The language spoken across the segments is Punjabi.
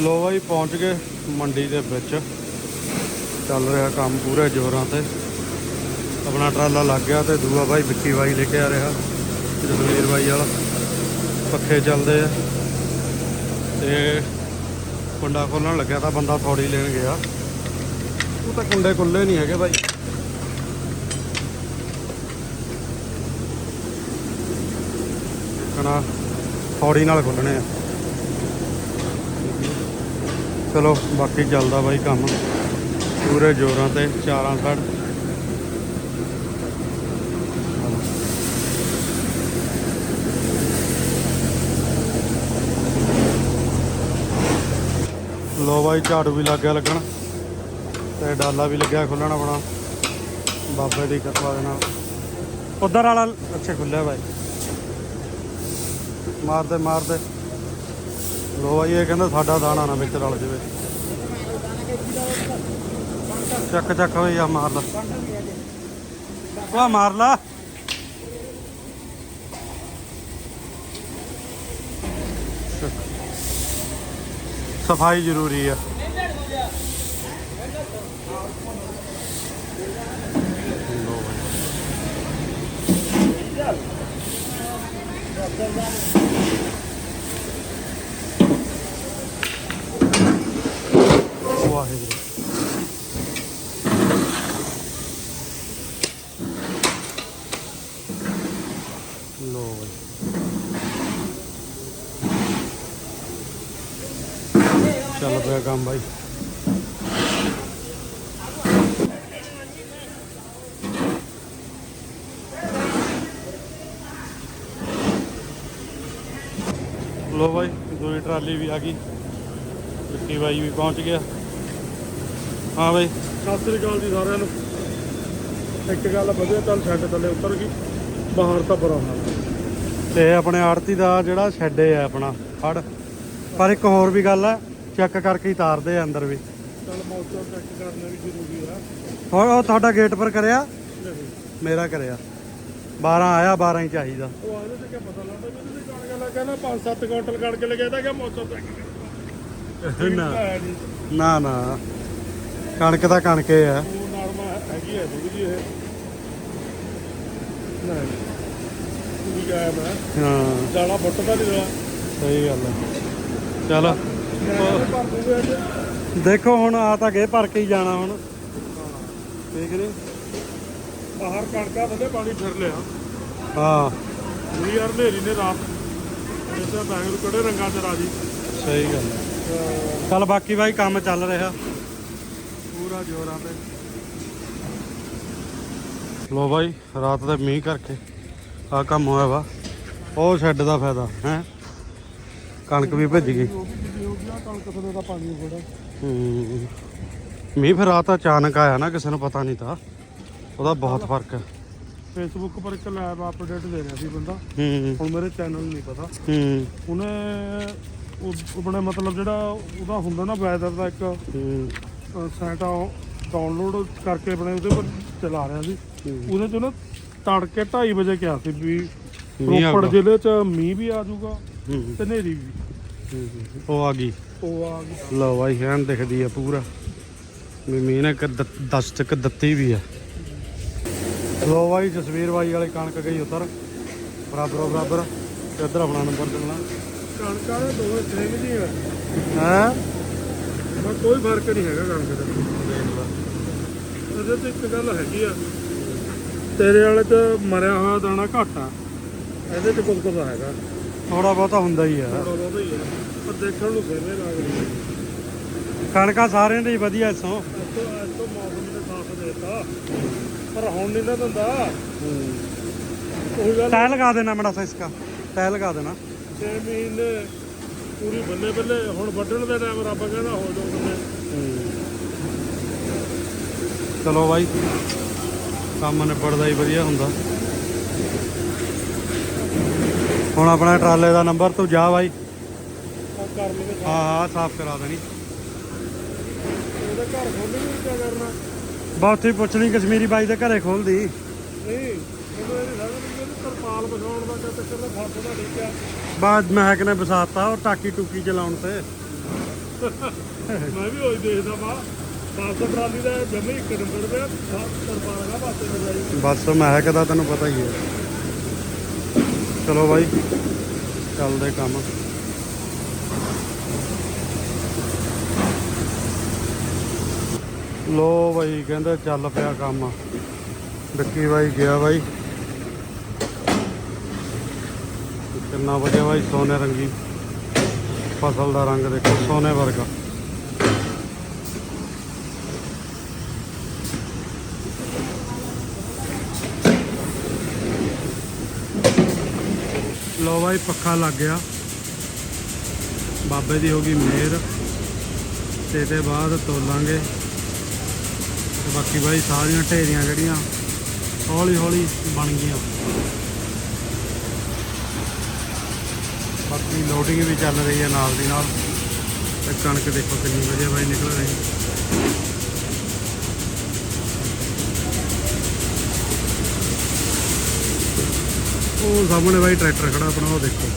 ਲੋ ਬਾਈ, ਪਹੁੰਚ ਗਏ ਮੰਡੀ ਦੇ ਵਿੱਚ। ਚੱਲ ਰਿਹਾ ਕੰਮ ਪੂਰੇ ਜ਼ੋਰਾਂ ਤੇ। ਆਪਣਾ ਟਰਾਲਾ ਲੱਗ ਗਿਆ ਤੇ ਦੂਆ ਬਾਈ ਵਿੱਕੀ ਬਾਈ ਲੈ ਕੇ ਆ ਰਿਹਾ, ਜਸਵੀਰ ਬਾਈ ਵਾਲਾ। ਪੱਖੇ ਚੱਲਦੇ ਆ। ਤੇ ਕੁੰਡਾ ਖੋਲਣ ਲੱਗਿਆ ਤਾਂ ਬੰਦਾ ਫੌੜੀ ਲੈਣ ਗਿਆ। ਉਹ ਤਾਂ ਕੁੰਡੇ ਖੁੱਲੇ ਨਹੀਂ ਹੈਗੇ ਬਾਈ। ਕਨਾ ਫੌੜੀ ਨਾਲ ਖੋਲਣੇ ਆ। ਚਲੋ, ਬਾਕੀ ਚੱਲਦਾ ਬਾਈ ਕੰਮ। ਪੂਰੇ ਜ਼ੋਰਾਂ ਤੇ, ਚਾਰਾਂ ਸੜ ਲੋ ਬਾਈ, ਝਾੜੂ ਵੀ ਲੱਗ ਲੱਗਣ। ਤੇ ਡਾਲਾ ਵੀ ਲੱਗਿਆ ਖੁੱਲਣ ਆਪਣਾ। ਬਾਬੇ ਦੀ ਕਿਰਪਾ ਦੇ ਨਾਲ। ਉਧਰ ਵਾਲਾ, ਅੱਛਾ ਖੁੱਲਿਆ ਬਾਈ। ਮਾਰਦੇ ਮਾਰਦੇ ਲੋ ਬਾਈ, ਇਹ ਕਹਿੰਦਾ ਸਾਡਾ ਦਾਣਾ ਨਾ ਵਿੱਚ ਰਲ ਜਾਵੇ। ਚੱਕ ਚੱਕ ਹੋਈ ਆ ਮਾਰ ਲਾ। ਉਹ ਮਾਰ ਲਾ। ਸਫ਼ਾਈ ਜ਼ਰੂਰੀ ਆ। ਲਓ ਬਾਈ। ਵਾਹਿਗੁਰੂ। ਲੋ ਚੱਲ ਪਿਆ ਕੰਮ ਬਾਈ। ਲੋ ਬਾਈ, ਦੂਜੀ ਟਰਾਲੀ ਵੀ ਆ ਗਈ। ਵਿੱਕੀ ਬਾਈ ਵੀ ਪਹੁੰਚ ਗਿਆ। ਹਾਂ ਬਾਈ। ਸਤਿ ਸ੍ਰੀ ਅਕਾਲ ਜੀ ਸਾਰਿਆਂ ਨੂੰ। ਇੱਕ ਗੱਲ ਵਧੀਆ ਚੱਲ ਛੱਡ ਥੱਲੇ ਉੱਤਰ ਗਈ ਬਾਹਰ ਤਾਂ ਬੁਰਾ ਹਾਲ। ਹੈ। ਤੇ ਆਪਣੇ ਆੜਤੀ ਦਾ ਜਿਹੜਾ ਸ਼ੈੱਡ ਹੈ ਆਪਣਾ ਫੜ ਪਰ ਇੱਕ ਹੋਰ ਵੀ ਗੱਲ ਹੈ ਚੈੱਕ ਕਰਕੇ ਹੀ ਤਾਰਦੇ ਆ ਅੰਦਰ ਵੀ। ਚੱਲ ਮੌਕਾ ਚੈੱਕ ਕਰਨਾ ਵੀ ਜ਼ਰੂਰੀ ਆ। ਹੋਰ ਉਹ ਤੁਹਾਡਾ ਗੇਟ ਪਰ ਕਰਿਆ? ਨਹੀਂ। ਮੇਰਾ ਕਰਿਆ। 12 ਆਇਆ 12 ਹੀ ਚਾਹੀਦਾ। ਉਹ ਇਹਦੇ ਤੇ ਕੀ ਪਤਾ ਲੱਗਦਾ ਮੈਨੂੰ ਵੀ ਕਣ ਗੱਲ ਕਹਿੰਦਾ 5-7 ਕੁਇੰਟਲ ਕਣਕ ਲੈ ਗਿਆ ਤਾਂ ਕਿ ਮੌਕਾ ਚੈੱਕ ਨਾ। ਹੈ ਨਾ ਨਾ। ਕਣਕ ਤਾਂ ਕਣਕੇ ਆ ਹੈਗੀ ਹੈ ਥੋੜੀ ਇਹ ਨਹੀਂ ਠੀਕ ਹੈ। ਮੈਂ ਹਾਂ ਦਾਣਾ ਫੁੱਟ ਤਾਂ ਨਹੀਂ ਰਿਹਾ ਸਹੀ ਗੱਲ ਹੈ ਚਲ। ਦੇਖੋ ਹੁਣ ਆ ਤਾਂ ਗਏ ਭਰ ਕੇ ਹੀ ਜਾਣਾ ਹੁਣ। ਬਾਹਰ ਕਣਕਾਂ ਥੱਲੇ ਪਾਣੀ ਫਿਰ ਲਿਆ। ਹਾਂ। ਵੀ ਯਾਰ ਨੇਰੀ ਨੇ ਰਾਤ ਇੱਥੇ ਬੈਂਗਲੂ ਕਿਹੜੇ ਰੰਗਾਂ ਚ ਰਾਜੀ। ਸਹੀ ਗੱਲ ਹੈ ਚੱਲ ਬਾਕੀ ਬਾਈ ਕੰਮ ਚੱਲ ਰਿਹਾ। ਪੂਰਾ ਜ਼ੋਰਾਂ ਤੇ। ਲੋ ਬਾਈ ਰਾਤ ਦੇ ਮੀਂਹ ਕਰਕੇ ਆ ਕੰਮ ਹੋਇਆ ਵਾ। ਉਹ ਸ਼ੈੱਡ ਦਾ ਫਾਇਦਾ ਹੈ? ਕਣਕ ਵੀ ਭਿੱਜ ਗਈ। ਮੀਂਹ ਫਿਰ ਰਾਤ ਅਚਾਨਕ ਆਇਆ ਨਾ ਕਿਸੇ ਨੂੰ ਪਤਾ ਨਹੀਂ ਤਾਂ। ਉਹਦਾ ਬਹੁਤ ਫ਼ਰਕ ਹੈ ਫੇਸਬੁੱਕ ਪਰ ਇੱਕ ਲਾਈਵ ਅਪਡੇਟ ਦੇ ਰਿਹਾ ਸੀ ਬੰਦਾ। ਹੁਣ ਮੇਰੇ ਚੈਨਲ ਨੂੰ ਨਹੀਂ ਪਤਾ। ਹੂੰ। ਉਹਨੇ ਉਹ ਆਪਣੇ ਮਤਲਬ ਜਿਹੜਾ ਉਹਦਾ ਹੁੰਦਾ ਨਾ ਵੈਦਰ ਦਾ ਇੱਕ ਹੂੰ ਸਾਈਟ ਡਾਊਨਲੋਡ ਕਰਕੇ ਆਪਣੇ ਉਹਦੇ ਪਰ ਚਲਾ ਰਿਹਾ ਸੀ। ਉਹਦੇ ਚ ਨਾ ਤੜਕੇ 2:30 ਵਜੇ ਕਿਹਾ ਸੀ ਵੀ ਮੀਂਹ ਰੋਪੜ ਆਊਗਾ। ਜ਼ਿਲ੍ਹੇ ਚ ਮੀਂਹ ਵੀ ਆ ਜਾਊਗਾ ਤੇ ਹਨੇਰੀ ਵੀ। ਉਹ ਆ ਗਈ। ਉਹ ਆ ਗਈ। ਲਓ ਬਾਈ ਹੈਨ ਦਿਖਦੀ ਆ ਪੂਰਾ। ਵੀ ਮੀਂਹ ਨੇ ਕਿ 10 ਤੱਕ ਦਿੱਤੀ ਵੀ ਆ। ਲਓ ਬਾਈ ਜਸਵੀਰ ਬਾਈ ਵਾਲੀ ਕਣਕ ਗਈ ਉਤਰ ਬਰਾਬਰ ਬਰਾਬਰ। ਤੇ ਇੱਧਰ ਆਪਣਾ ਨੰਬਰ ਚੱਲਣਾ। ਕਣਕਾਂ ਦੇ ਦੋ ਸੇਮ ਜੀ ਹੈ ਹੈ? ਬਸ ਕੋਈ ਫ਼ਰਕ ਨਹੀਂ ਹੈਗਾ ਕਣਕ ਦਾ ਉਹਦੇ ਤੇ ਇੱਕ ਗੱਲ ਹੈਗੀ ਆ। ਤੇਰੇ ਵਾਲੇ ਚ ਮਰਿਆ ਹੋਇਆ ਦਾਣਾ ਘੱਟ ਆ। ਇਹਦੇ ਚ ਕੁਝ ਕੁਝ ਹੈਗਾ। ਥੋੜਾ ਬਹੁਤਾ ਹੁੰਦਾ ਹੀ ਆ। ਥੋੜਾ ਬਹੁਤਾ ਹੀ ਆ। ਪਰ ਦੇਖਣ ਨੂੰ ਸੇਵੇਂ ਲੱਗ ਰਹੀ। ਕਣਕਾਂ ਸਾਰਿਆਂ ਦੀ ਵਧੀਆ ਇਸੋਂ ਇਸ ਤੋਂ ਇਸ ਤੋਂ ਮੌਸਮ ਨੇ ਸਾਥ ਦੇਤਾ। ਪਰ ਹੁਣ ਨਹੀਂ ਨਾ ਦਿੰਦਾ। ਉਹੀ ਗੱਲ ਟਾਇਲ ਲਗਾ ਦੇਣਾ ਮੜਾ ਸਾ ਇਸਕਾ ਟਾਇਲ ਲਗਾ ਦੇਣਾ। 6 ਮਹੀਨੇ ਪੂਰੀ ਬੱਲੇ ਬੱਲੇ ਹੁਣ ਵੱਢਣ ਦੇ ਟਾਈਮ ਰੱਬ ਕਹਿੰਦਾ ਹੋ ਜਾਓ ਬੱਲੇ। ਚਲੋ ਬਾਈ ਕੰਮ ਨਿਬੜਦਾ ਹੀ ਵਧੀਆ ਹੁੰਦਾ। ਹੁਣ ਆਪਣਾ ਟਰਾਲੇ ਦਾ ਨੰਬਰ ਤੂੰ ਜਾ ਬਾਈ। ਹਾਂ ਹਾਂ ਸਾਫ਼ ਕਰਾ ਦੇਣੀ। ਉਹਦੇ ਘਰ ਖੋਲ੍ਹਣੀ ਕਿਆ ਕਰਨਾ? ਹੀ ਪੁੱਛਣੀ ਕਸ਼ਮੀਰੀ ਬਾਈ ਦੇ ਘਰੇ ਖੋਲਦੀ ਨਹੀਂ। ਤਰਪਾਲ ਦਾ ਦਾ ਦਾ ਬਾਅਦ ਮਹਿਕ ਨੇ ਵਸਾਤਾ ਉਹ ਟਾਕੀ ਟੂਕੀ ਚਲਾਉਣ ਤੇ। ਮੈਂ ਵੀ ਉਹੀ ਦੇਖਦਾ ਵਾ। ਬਾਸ ਟਰਾਲੀ ਦਾ ਜਮੇ ਇੱਕ ਨੰਬਰ ਤੇ ਸਰਪਾ ਲਗਾ ਬਾਸੇ ਜਾਈ ਬਸ ਮਹਿਕ ਦਾ ਤੈਨੂੰ ਪਤਾ ਹੀ ਹੈ। ਚਲੋ ਬਾਈ ਚੱਲਦੇ ਕੰਮ। ਲੋ ਬਾਈ ਕਹਿੰਦੇ ਚੱਲ ਪਿਆ ਕੰਮ। ਵਿੱਕੀ ਬਾਈ ਗਿਆ ਬਾਈ। ਕਿੰਨਾ ਵਧੀਆ ਬਾਈ, ਸੋਨੇ ਰੰਗੀ ਫਸਲ ਦਾ ਰੰਗ ਦੇਖੋ, ਸੋਨੇ ਵਰਗਾ। ਲੋ ਬਾਈ, ਪੱਖਾ ਲੱਗ ਗਿਆ। ਬਾਬੇ ਦੀ ਹੋ ਗਈ ਮਿਹਰ। ਤੇ ਇਹਦੇ ਬਾਅਦ ਤੋਲਾਂਗੇ। ਤੇ ਬਾਕੀ ਬਾਈ, ਸਾਰੀਆਂ ਢੇਰੀਆਂ ਜਿਹੜੀਆਂ ਹੌਲੀ ਹੌਲੀ ਬਣ ਗਈਆਂ। ਬਾਕੀ ਲੋਡਿੰਗ ਵੀ ਚੱਲ ਰਹੀ ਹੈ ਨਾਲ ਦੀ ਨਾਲ। ਤੇ ਕਣਕ ਦੇਖੋ ਕਿੰਨੀ ਵਧੀਆ ਬਾਈ ਨਿਕਲ ਰਹੀ। ਉਹ ਸਾਹਮਣੇ ਬਾਈ ਟਰੈਕਟਰ ਖੜਾ ਆਪਣਾ, ਉਹ ਦੇਖੋ।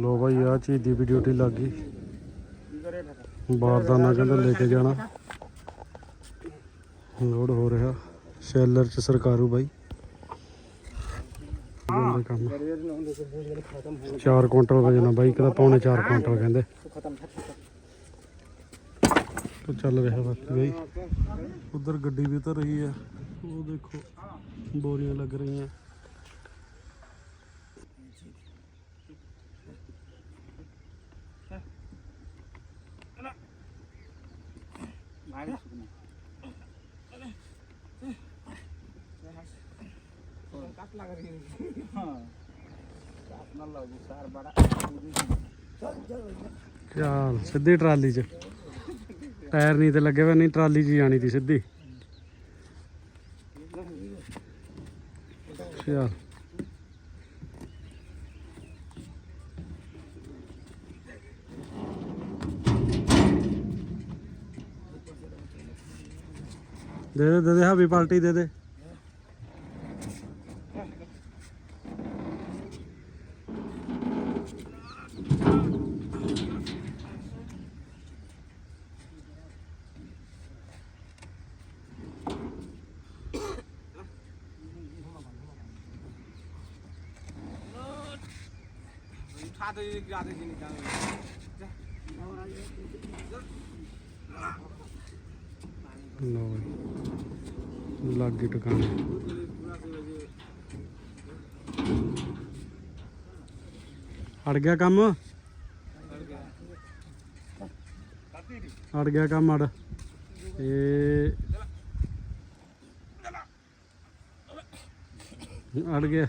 ਲੋ ਬਾਈ ਆ ਚੀਜ਼ ਦੀ ਵੀ ਡਿਊਟੀ ਲੱਗ ਗਈ। ਬਾਰਦਾਨਾ ਕਹਿੰਦੇ ਲੈ ਕੇ ਜਾਣਾ। ਲੋਡ ਹੋ ਰਿਹਾ। ਸ਼ੈਲਰ ਚ ਸਰਕਾਰੂ ਬਾਈ। ਜਾਂਦੇ ਕੰਮ। 4 ਕੁਇੰਟਲ ਵਜਣਾ ਬਾਈ ਕਹਿੰਦਾ ਪੌਣੇ ਚਾਰ ਕੁਇੰਟਲ ਕਹਿੰਦੇ। ਤਾਂ ਚੱਲ ਰਿਹਾ ਬਾਕੀ ਬਾਈ। ਉਧਰ ਗੱਡੀ ਵੀ ਉਤਰ ਰਹੀ ਹੈ ਉਹ ਦੇਖੋ, ਬੋਰੀਆਂ ਲੱਗ ਰਹੀਆਂ। ਚੱਲ ਸਿੱਧੀ ਟਰਾਲੀ 'ਚ। ਟਾਇਰ ਨਹੀਂ ਤੇ ਲੱਗੇ ਹੋਏ ਨਹੀਂ ਟਰਾਲੀ 'ਚ ਹੀ ਜਾਣੀ ਤੀ ਸਿੱਧੀ। ਚੱਲ ਦੇ ਦੇ ਦੇ ਦੇ ਹਾਵੀ ਪਾਲਟੀ ਦੇ ਦੇ। রাতে রাতে ਟਿਕਾਣੇ ਅੜ ਗਿਆ ਕੰਮ? ਅੜ ਗਿਆ ਕੰਮ ਅੜ। ਇਹ ਅੜ ਗਿਆ।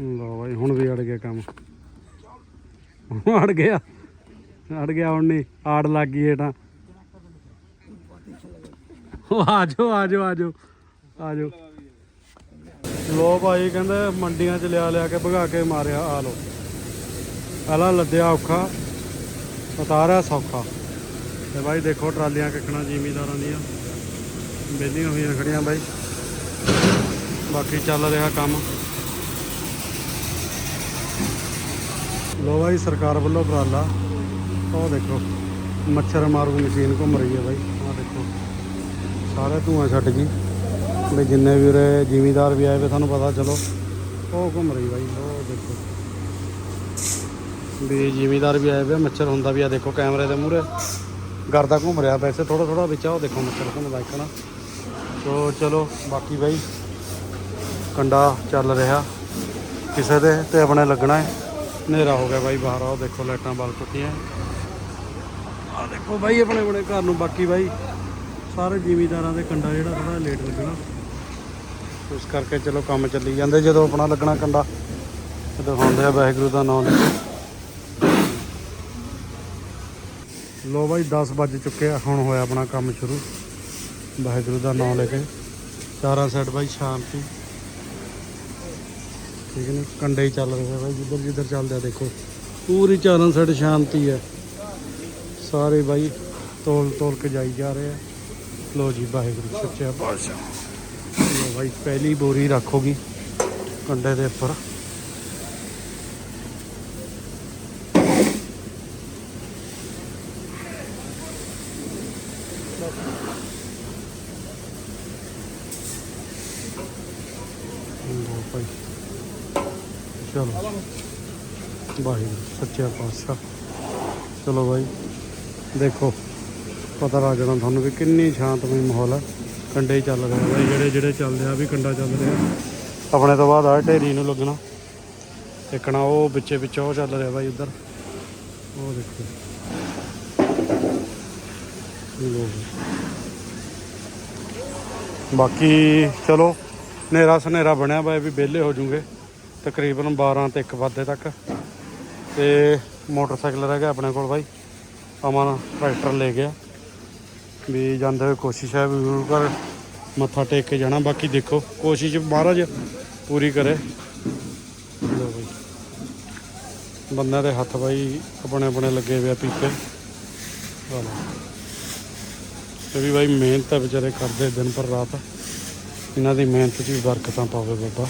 ਲਓ ਬਾਈ, ਹੁਣ ਵੀ ਅੜ ਗਿਆ ਕੰਮ। ਅੜ ਗਿਆ। ਅੜ ਗਿਆ ਹੁਣ ਨਹੀਂ, ਆੜ ਲੱਗ ਗਈ ਹੇਠਾਂ ਉਹ ਆ ਜਾਓ ਆ ਜਾਓ ਆ ਜਾਓ ਆ ਜਾਓ। ਲੋ ਭਾਈ, ਕਹਿੰਦੇ ਮੰਡੀਆਂ 'ਚ ਲਿਆ ਲਿਆ ਕੇ ਭਗਾ ਕੇ ਮਾਰਿਆ, ਆ ਲੋ ਪਹਿਲਾਂ ਲੱਦਿਆ ਔਖਾ, ਉਤਾਰਿਆ ਸੌਖਾ। ਤੇ ਬਾਈ ਦੇਖੋ ਟਰਾਲੀਆਂ ਕਿੱਕਣਾ ਜ਼ਿਮੀਦਾਰਾਂ ਦੀਆਂ। ਵਿਹਲੀਆਂ ਹੋਈਆਂ ਖੜੀਆਂ ਬਾਈ। ਬਾਕੀ ਚੱਲ ਰਿਹਾ ਕੰਮ। ਲੋ ਬਾਈ, ਸਰਕਾਰ ਵੱਲੋਂ ਉਪਰਾਲਾ। ਉਹ ਦੇਖੋ, ਮੱਛਰ ਮਾਰੂ ਮਸ਼ੀਨ ਘੁੰਮ ਰਹੀ ਹੈ ਬਾਈ। ਆਹ ਦੇਖੋ, ਸਾਰੇ ਧੂਆਂ ਛੱਡ ਗਈ। ਵੀ ਜਿੰਨੇ ਵੀ ਉਰੇ ਜ਼ਿਮੀਦਾਰ ਵੀ ਆਏ ਵੇ, ਤੁਹਾਨੂੰ ਪਤਾ ਚਲੋ, ਉਹ ਘੁੰਮ ਰਹੀ ਬਾਈ। ਉਹ ਦੇਖੋ। ਵੀ ਜ਼ਿਮੀਦਾਰ ਵੀ ਆਏ ਵੇ, ਮੱਛਰ ਹੁੰਦਾ ਵੀ ਆ। ਦੇਖੋ ਕੈਮਰੇ ਦੇ ਮੂਹਰੇ। ਗਰਦਾ ਘੁੰਮ ਰਿਹਾ ਵੈਸੇ ਥੋੜਾ ਥੋੜਾ ਵਿੱਚ ਆ ਉਹ ਦੇਖੋ ਮੱਛਰ ਘੁੰਮਦਾ ਇੱਕ ਨਾ ਸੋ ਚਲੋ, ਬਾਕੀ ਬਾਈ, ਕੰਡਾ ਚੱਲ ਰਿਹਾ। ਕਿਸੇ ਦੇ ਤੇ ਆਪਣੇ ਲੱਗਣਾ ਹੈ। ਹਨੇਰਾ ਹੋ ਗਿਆ ਬਾਈ, ਬਾਹਰ ਆਓ, ਦੇਖੋ ਲਾਈਟਾਂ ਬਲ ਟੁੱਟੀਆਂ। ਆ ਦੇਖੋ ਬਾਈ, ਆਪਣੇ ਆਪਣੇ ਘਰ ਨੂੰ, ਬਾਕੀ ਬਾਈ, ਸਾਰੇ ਜ਼ਿਮੀਦਾਰਾਂ ਦੇ ਕੰਡਾ ਜਿਹੜਾ ਥੋੜਾ ਲੇਟ ਲੱਗਣਾ। ਇਸ ਕਰਕੇ ਚਲੋ ਕੰਮ ਚੱਲੀ ਜਾਂਦੇ, ਜਦੋਂ ਆਪਣਾ ਲੱਗਣਾ ਕੰਡਾ। ਤੇ ਦਿਖਾਉਂਦੇ ਆ ਵਾਹਿਗੁਰੂ ਦਾ ਨਾਮ ਲੈ ਕੇ ਲੋ ਬਾਈ 10 ਵੱਜ ਚੁੱਕੇ ਆ, ਹੁਣ ਹੋਇਆ ਆਪਣਾ ਕੰਮ ਸ਼ੁਰੂ। ਵਾਹਿਗੁਰੂ ਦਾ ਨਾਮ ਲੈ ਕੇ ਚਾਰਾਂ ਸਾਈਡ ਬਾਈ, ਸ਼ਾਂਤੀ। ਠੀਕ ਨੇ? ਕੰਡੇ ਹੀ ਚੱਲ ਰਹੇ ਆ ਬਾਈ, ਜਿੱਧਰ ਜਿੱਧਰ ਚੱਲਦੇ ਆ ਦੇਖੋ। ਪੂਰੀ ਚਾਰਨ ਸਾਈਡ ਸ਼ਾਂਤੀ ਹੈ। ਸਾਰੇ ਬਾਈ ਤੋਲ ਤੋਲ ਕੇ ਜਾਈ ਜਾ ਰਹੇ ਆ। ਲੋ ਜੀ, ਵਾਹਿਗੁਰੂ, ਸੱਚਾ ਪਾਤਸ਼ਾਹ। ਲੋ ਬਾਈ, ਪਹਿਲੀ ਬੋਰੀ ਰੱਖੋਗੀ ਕੰਡੇ ਦੇ ਉੱਪਰ ਲੋ ਭਾਈ ਚਲੋ। ਵਾਹਿਗੁਰੂ, ਸੱਚਾ ਪਾਤਸ਼ਾਹ। ਚਲੋ ਬਾਈ, ਦੇਖੋ, ਪਤਾ ਲੱਗ ਜਾਣਾ ਤੁਹਾਨੂੰ ਵੀ ਕਿੰਨੀ ਸ਼ਾਂਤਮਈ ਮਾਹੌਲ ਹੈ। ਕੰਡੇ ਹੀ ਚੱਲ ਰਿਹਾ ਬਾਈ, ਜਿਹੜੇ ਜਿਹੜੇ ਚੱਲਦੇ ਆ ਵੀ ਕੰਡਾ ਚੱਲ ਰਿਹਾ। ਆਪਣੇ ਤੋਂ ਬਾਅਦ ਆ ਢੇਰੀ ਨੂੰ ਲੱਗਣਾ। ਦੇਖਣਾ ਉਹ ਵਿੱਚੇ ਵਿੱਚ ਉਹ ਚੱਲ ਰਿਹਾ ਬਾਈ ਉਧਰ। ਉਹ ਦੇਖੋ। ਬਾਕੀ ਚਲੋ ਹਨੇਰਾ ਸਨੇਰਾ ਬਣਿਆ ਬਾਈ, ਵੀ ਵਿਹਲੇ ਹੋ ਜੂਗੇ। ਤਕਰੀਬਨ 12 ਤੇ 1 ਵਜੇ ਤੱਕ। ਤੇ ਮੋਟਰਸਾਈਕਲ ਰਹਿ ਗਿਆ ਆਪਣੇ ਕੋਲ ਬਾਈ। ਅਮਨ ਟਰੈਕਟਰ ਲੈ ਗਿਆ। ਵੀ ਜਾਂਦੇ ਹੋਏ ਕੋਸ਼ਿਸ਼ ਹੈ ਵੀ ਗੁਰੂ ਘਰ ਮੱਥਾ ਟੇਕ ਕੇ ਜਾਣਾ। ਬਾਕੀ ਦੇਖੋ, ਕੋਸ਼ਿਸ਼ ਮਹਾਰਾਜ ਪੂਰੀ ਕਰੇ। ਲੋ ਬਾਈ। ਬੰਦਿਆਂ ਦੇ ਹੱਥ ਬਾਈ ਆਪਣੇ ਆਪਣੇ ਲੱਗੇ ਹੋਏ ਆ ਪੀਪੇ ਆਹ ਲਓ। ਵੀ ਬਾਈ ਮਿਹਨਤ ਵਿਚਾਰੇ ਕਰਦੇ ਦਿਨ ਪਰ ਰਾਤ। ਇਹਨਾਂ ਦੀ ਮਿਹਨਤ 'ਚ ਵੀ ਬਰਕਤਾਂ ਪਾਵੇ ਬਾਬਾ।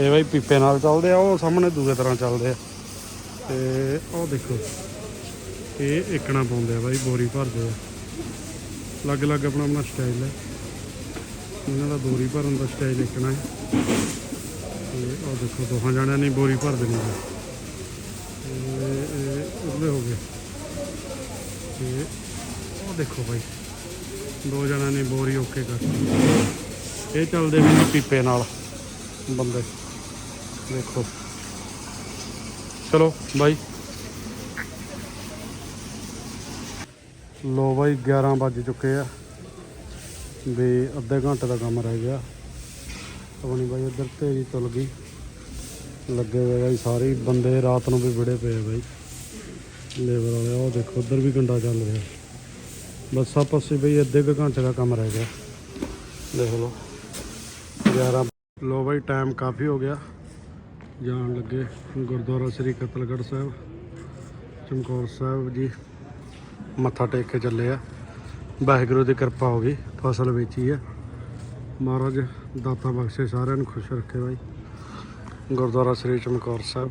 ਇਹ ਬਈ ਪੀਪੇ ਨਾਲ ਚੱਲਦੇ ਆ, ਉਹ ਸਾਹਮਣੇ ਦੂਜੇ ਤਰ੍ਹਾਂ ਚੱਲਦੇ ਆ। ਤੇ ਉਹ ਦੇਖੋ, ਇਹ ਇੱਕਣਾ ਪਾਉਂਦੇ ਆ ਬਾਈ, ਬੋਰੀ ਭਰਦੇ ਆ। ਅਲੱਗ-ਅਲੱਗ ਆਪਣਾ ਆਪਣਾ ਸਟਾਈਲ ਹੈ ਇਹਨਾਂ ਦਾ ਬੋਰੀ ਭਰਨ ਦਾ ਸਟਾਈਲ ਇੱਕਣਾ ਹੈ। ਤੇ ਉਹ ਦੇਖੋ, ਦੋਹਾਂ ਜਣਿਆਂ ਨੇ ਬੋਰੀ ਭਰ ਦੇਣੀ ਹੈ ਇਹ ਉਹਦੇ ਹੋ ਗਏ। ਤੇ ਉਹ ਦੇਖੋ ਬਾਈ, ਦੋ ਜਣਿਆਂ ਨੇ ਬੋਰੀ ਓਕੇ ਕਰਤੀ। ਇਹ ਚੱਲਦੇ ਵੀ ਨੇ ਪੀਪੇ ਨਾਲ ਬੰਦੇ। ਦੇਖੋ। ਚਲੋ, ਬਾਈ। ਲੋ ਬਾਈ 11 ਵੱਜ ਚੁੱਕੇ ਆ। ਵੀ ਅੱਧੇ ਘੰਟੇ ਦਾ ਕੰਮ ਰਹਿ ਗਿਆ। ਆਪਣੀ ਬਾਈ, ਇੱਧਰ ਤੇਰੀ ਤੁਲ ਗਈ। ਲੱਗੇ ਹੋਏ ਬਾਈ ਸਾਰੇ ਬੰਦੇ ਰਾਤ ਨੂੰ ਵੀ ਵਿੜੇ ਪਏ ਬਾਈ। ਲੇਬਰ ਵਾਲੇ ਉਹ ਦੇਖੋ, ਉਧਰ ਵੀ ਗੰਡਾ ਚੱਲ ਰਿਹਾ। ਬਸ ਆ ਪਾਸੇ ਬਈ ਅੱਧੇ ਕੁ ਘੰਟੇ ਦਾ ਕੰਮ ਰਹਿ ਗਿਆ। ਦੇਖ ਲਓ। 11 ਲੋ ਬਾਈ ਟਾਈਮ ਕਾਫੀ ਹੋ ਗਿਆ। ਜਾਣ ਲੱਗੇ ਗੁਰਦੁਆਰਾ ਸ੍ਰੀ ਕਤਲਗੜ੍ਹ ਸਾਹਿਬ, ਚਮਕੌਰ ਸਾਹਿਬ ਜੀ। ਮੱਥਾ ਟੇਕ ਕੇ ਚੱਲੇ ਆ। ਵਾਹਿਗੁਰੂ ਦੀ ਕਿਰਪਾ ਹੋ ਗਈ, ਫਸਲ ਵੇਚੀ ਆ। ਮਹਾਰਾਜ ਦਾਤਾ ਬਖਸ਼ੇ ਸਾਰਿਆਂ ਨੂੰ, ਖੁਸ਼ ਰੱਖੇ ਬਾਈ। ਗੁਰਦੁਆਰਾ ਸ੍ਰੀ ਚਮਕੌਰ ਸਾਹਿਬ।